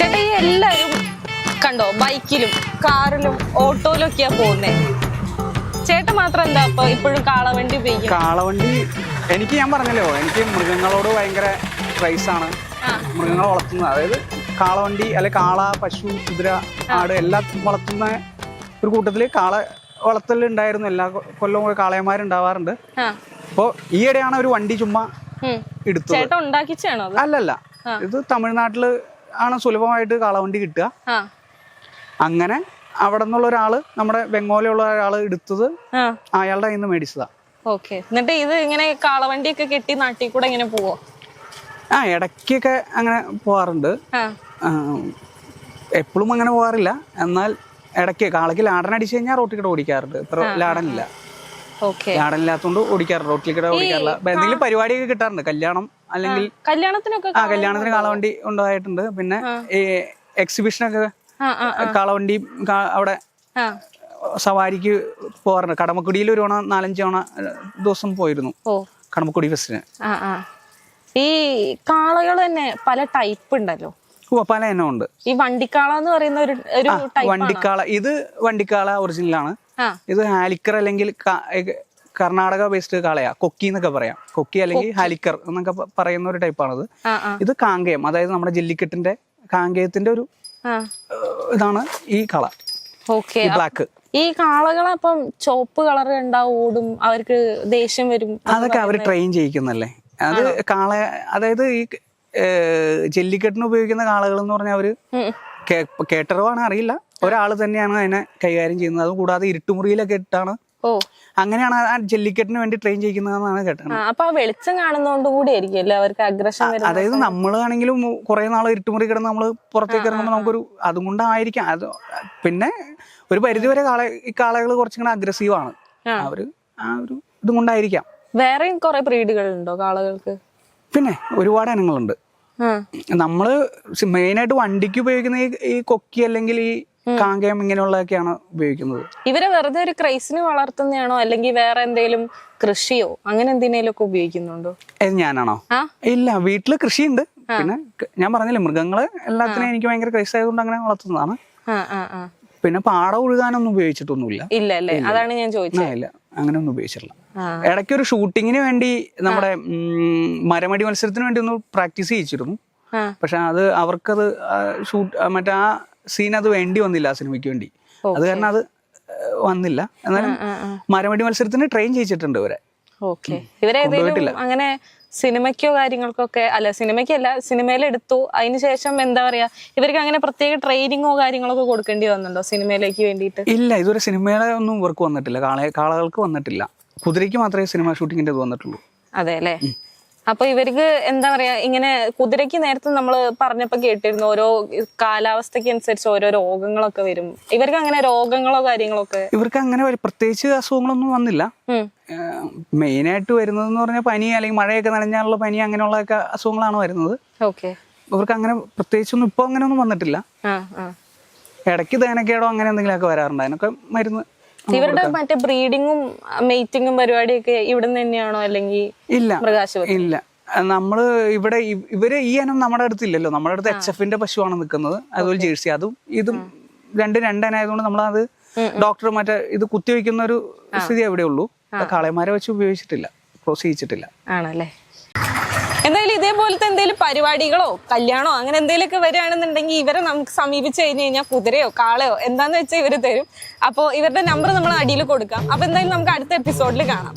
എല്ലാരും കണ്ടോ ബൈക്കിലും കാറിലും ഓട്ടോയിലും ഒക്കെയാ പോകുന്നേ? ചേട്ടൻ മാത്രം എന്താ ഇപ്പൊ ഇപ്പോഴും കാളവണ്ടി ഉപയോഗിക്കും കാളവണ്ടി എനിക്ക് ഞാൻ പറഞ്ഞല്ലോ എനിക്ക് മൃഗങ്ങളോട് ഭയങ്കര ക്രൈസാണ് ആണ്. മൃഗങ്ങളെ വളർത്തുന്നത്. അതായത് കാളവണ്ടി അല്ലെ കാള പശു കുതിര ആട് എല്ലാം വളർത്തുന്ന ഒരു കൂട്ടത്തിൽ കാള വളർത്തലുണ്ടായിരുന്നു. എല്ലാ കൊല്ലവും കാളയന്മാരുണ്ടാവാറുണ്ട്. അപ്പോ ഈയിടെയാണ് ഒരു വണ്ടി ചുമ്മാ. എടുത്തത്. അല്ലല്ല. ഇത് തമിഴ്നാട്ടിൽ ആണ് സുലഭമായിട്ട് കാളവണ്ടി കിട്ടുക. അങ്ങനെ അവിടെ നിന്നുള്ള ഒരാൾ നമ്മുടെ ബംഗാളിലുള്ള ഒരാൾ എടുത്തത് അയാളുടെ കയ്യിൽ നിന്ന് മേടിച്ചതാ. ഓക്കെ. എന്നിട്ട് ഇത് ഇങ്ങനെ കാളവണ്ടിയൊക്കെ കെട്ടി നാട്ടിൽ കൂടെ ഇങ്ങനെ പോവോ? ആ ഇടയ്ക്കൊക്കെ അങ്ങനെ പോവാറുണ്ട്. എപ്പോഴും അങ്ങനെ പോവാറില്ല. എന്നാൽ ഇടയ്ക്ക് കാളയ്ക്ക് ലാടൻ അടിച്ചു കഴിഞ്ഞാൽ റോട്ടിൽ കൂടെ ഓടിക്കാറുണ്ട്. ഇത്ര ലാടനില്ല ഇല്ലാത്തതുകൊണ്ട് ഓടിക്കാറുണ്ട്. റോട്ടിൽ കൂടെ ഓടിക്കാറില്ല. അപ്പൊ എന്തെങ്കിലും പരിപാടിയൊക്കെ കിട്ടാറുണ്ട്. കല്യാണം അല്ലെങ്കിൽ കല്യാണത്തിനൊക്കെ ആ കല്യാണത്തിന് കാളവണ്ടി ഉണ്ടായിട്ടുണ്ട് പിന്നെ ഈ എക്സിബിഷനൊക്കെ കാളവണ്ടി അവിടെ സവാരിക്ക് പോകാറുണ്ട്. കടമക്കുടിയിൽ ഒരു തവണ നാലഞ്ച് തവണ ദിവസം പോയിരുന്നു. കടമക്കുടി ഫെസ്റ്റിന്. ഈ കാളകൾ തന്നെ പല ടൈപ്പ് ഉണ്ടല്ലോ. പല എണ്ണം ഉണ്ട്. ഈ വണ്ടിക്കാള എന്ന് പറയുന്ന ഒരു വണ്ടിക്കാള. ഇത് വണ്ടിക്കാള ഒറിജിനലാണ് ഇത് ഹാലിക്കർ അല്ലെങ്കിൽ കർണാടക ബേസ്ഡ് കാളയാ. കൊക്കി എന്നൊക്കെ പറയാം. കൊക്കി അല്ലെങ്കിൽ ഹാലിക്കർ എന്നൊക്കെ പറയുന്ന ഒരു ടൈപ്പാണത് ഇത് കാങ്കയം അതായത് നമ്മുടെ ജല്ലിക്കെട്ടിന്റെ കാങ്കയത്തിന്റെ ഒരു ഇതാണ് ഈ കള. ഓക്കെ. ബ്ലാക്ക് ഈ കാളകളെ അപ്പം ചോപ്പ് കളർ ഉണ്ടാവും ഓടും അവർക്ക് ദേഷ്യം വരും അതൊക്കെ അവർ ട്രെയിൻ ചെയ്യിക്കുന്നല്ലേ? അത് കാള അതായത് ഈ ജെല്ലിക്കെട്ടിന് ഉപയോഗിക്കുന്ന കാളകൾ എന്ന് പറഞ്ഞാൽ അവർ കേട്ടറിവാണ് അറിയില്ല. ഒരാൾ തന്നെയാണ് അതിനെ കൈകാര്യം ചെയ്യുന്നത്. അതും കൂടാതെ ഇരുട്ടുമുറിയിലൊക്കെ ഇട്ടാണ്. ഓ. അങ്ങനെയാണ് ആ ജെല്ലിക്കെട്ടിന് വേണ്ടി ട്രെയിൻ ചെയ്യിക്കുന്നതെന്നാണ് കേട്ടത്. അപ്പൊ ആ വെളിച്ചം കാണുന്നോണ്ട് കൂടി ആയിരിക്കും അല്ലേ അവർക്ക് അഗ്രഷൻ അതായത് നമ്മളാണെങ്കിലും കുറെ നാൾ ഇരുട്ടുമുറി കിടന്ന് നമ്മൾ പുറത്തേക്ക് ഇറങ്ങുമ്പോൾ നമുക്കൊരു അതും കൊണ്ടായിരിക്കാം. അത് പിന്നെ ഒരു പരിധിവരെ കാള ഈ കാളകൾ കുറച്ചിങ്ങനെ അഗ്രസീവ് ആണ്. അവർ ആ ഒരു ഇതും കൊണ്ടായിരിക്കാം. വേറെയും കുറെ ബ്രീഡുകൾ ഉണ്ടോ കാളകൾക്ക്? പിന്നെ ഒരുപാട് ഇനങ്ങളുണ്ട്. നമ്മൾ മെയിനായിട്ട് വണ്ടിക്ക് ഉപയോഗിക്കുന്ന ഈ കൊക്കി അല്ലെങ്കിൽ ഈ കാങ്കയം ഇങ്ങനെയുള്ളതൊക്കെയാണ് ഉപയോഗിക്കുന്നത്. ഇവരെ വെറുതെ ഒരു ക്രൈസിന് വളർത്തുന്നതാണോ? അല്ലെങ്കിൽ വേറെ എന്തെങ്കിലും കൃഷിയോ അങ്ങനെ എന്തിനേലും ഒക്കെ ഉപയോഗിക്കുന്നുണ്ടോ ഞാനാണോ? ഇല്ല വീട്ടിൽ കൃഷിയുണ്ട്. പിന്നെ ഞാൻ പറഞ്ഞില്ലേ മൃഗങ്ങൾ എല്ലാത്തിനും എനിക്ക് ഭയങ്കര ക്രൈസ് ആയതുകൊണ്ട് അങ്ങനെ വളർത്തുന്നതാണ്. പിന്നെ പാട ഒഴുകാനൊന്നും ഉപയോഗിച്ചിട്ടൊന്നുമില്ല. ഇല്ല അല്ലേ അതാണ് ഞാൻ ചോദിച്ചത്. ഇല്ല. അങ്ങനെ ഒന്നും ഉപയോഗിച്ചിട്ടില്ല. ഇടയ്ക്ക് ഒരു ഷൂട്ടിങ്ങിന് വേണ്ടി നമ്മുടെ മരമടി മത്സരത്തിന് വേണ്ടി ഒന്ന് പ്രാക്ടീസ് ചെയ്യിച്ചിരുന്നു. പക്ഷെ അത് അവർക്കത് ഷൂട്ട് മറ്റേ ആ സീൻ അത് വേണ്ടി വന്നില്ല ആ സിനിമയ്ക്ക് വേണ്ടി. അത് കാരണം അത് വന്നില്ല. എന്നാലും മരമടി മത്സരത്തിന് ട്രെയിൻ ചെയ്യിച്ചിട്ടുണ്ട് ഇവരെ. അങ്ങനെ സിനിമയ്ക്കോ കാര്യങ്ങൾക്കൊക്കെ അല്ല സിനിമയ്ക്കല്ല സിനിമയിൽ എടുത്തു. അതിനുശേഷം എന്താ പറയാ ഇവർക്ക് അങ്ങനെ പ്രത്യേക ട്രെയിനിങ്ങോ കാര്യങ്ങളൊക്കെ കൊടുക്കേണ്ടി വന്നുണ്ടോ സിനിമയിലേക്ക് വേണ്ടിയിട്ട്? ഇല്ല ഇതുവരെ സിനിമയുടെ ഒന്നും ഇവർക്ക് വന്നിട്ടില്ല. കാള കാളകൾക്ക് വന്നിട്ടില്ല. കുതിരയ്ക്ക് മാത്രമേ സിനിമ ഷൂട്ടിങ്ങിന്റെ വന്നിട്ടുള്ളൂ. അതെ അല്ലേ? അപ്പൊ ഇവർക്ക് എന്താ പറയാ ഇങ്ങനെ കുതിരയ്ക്ക് നേരത്തെ നമ്മൾ പറഞ്ഞപ്പോ കേട്ടിരുന്നു ഓരോ കാലാവസ്ഥയ്ക്ക് അനുസരിച്ച് ഓരോ രോഗങ്ങളൊക്കെ വരും. ഇവർക്ക് അങ്ങനെ രോഗങ്ങളോ കാര്യങ്ങളോ ഒക്കെ ഇവർക്ക് അങ്ങനെ പ്രത്യേകിച്ച് അസുഖങ്ങളൊന്നും വന്നില്ല. മെയിൻ ആയിട്ട് വരുന്നതെന്ന് പറഞ്ഞാൽ പനി അല്ലെങ്കിൽ മഴയൊക്കെ നനഞ്ഞാലുള്ള പനി അങ്ങനെയുള്ളൊക്കെ അസുഖങ്ങളാണ് വരുന്നത്. ഓക്കെ. ഇവർക്ക് അങ്ങനെ പ്രത്യേകിച്ചൊന്നും ഒന്നും അങ്ങനെയൊന്നും വന്നിട്ടില്ല. ആ വന്നിട്ടില്ല ഇടയ്ക്ക് ദേനക്കേടോ അങ്ങനെ എന്തെങ്കിലുമൊക്കെ വരാറുണ്ട്. അതിനൊക്കെ മരുന്ന് ഇവരുടെ മറ്റേ ബ്രീഡിങ്ങും മെയ്റ്റിങ്ങും പരിപാടിയൊക്കെ ഇവിടെ നിന്ന് തന്നെയാണോ അല്ലെങ്കിൽ ഇല്ല. മൃഗാശുപത്രി? ഇല്ല. നമ്മൾ ഇവിടെ ഇവർ ഈ ഇനം നമ്മുടെ അടുത്തില്ലല്ലോ. നമ്മുടെ അടുത്ത് എച്ച് എഫിന്റെ പശുവാണ് നിൽക്കുന്നത് അതുപോലെ ജേഴ്സി. അതും ഇതും രണ്ട് രണ്ടനായതുകൊണ്ട് നമ്മളത് ഡോക്ടർ മറ്റേ ഇത് കുത്തിവെക്കുന്ന ഒരു സ്ഥിതി എവിടെയുള്ളൂ കാളയന്മാരെ വെച്ച് ഉപയോഗിച്ചിട്ടില്ല. ക്രോസ് ചെയ്യിച്ചിട്ടില്ല ആണല്ലേ? എന്തായാലും ഇതേപോലത്തെ എന്തെങ്കിലും പരിപാടികളോ കല്യാണോ അങ്ങനെ എന്തെങ്കിലുമൊക്കെ വരികയാണെന്നുണ്ടെങ്കിൽ ഇവരെ നമുക്ക് സമീപിച്ച് കഴിഞ്ഞ് കഴിഞ്ഞാൽ കുതിരയോ കാളയോ എന്താന്ന് വെച്ചാൽ ഇവർ തരും. അപ്പോൾ ഇവരുടെ നമ്പർ നമ്മൾ അടിയിൽ കൊടുക്കാം. അപ്പോൾ എന്തായാലും നമുക്ക് അടുത്ത എപ്പിസോഡിൽ കാണാം.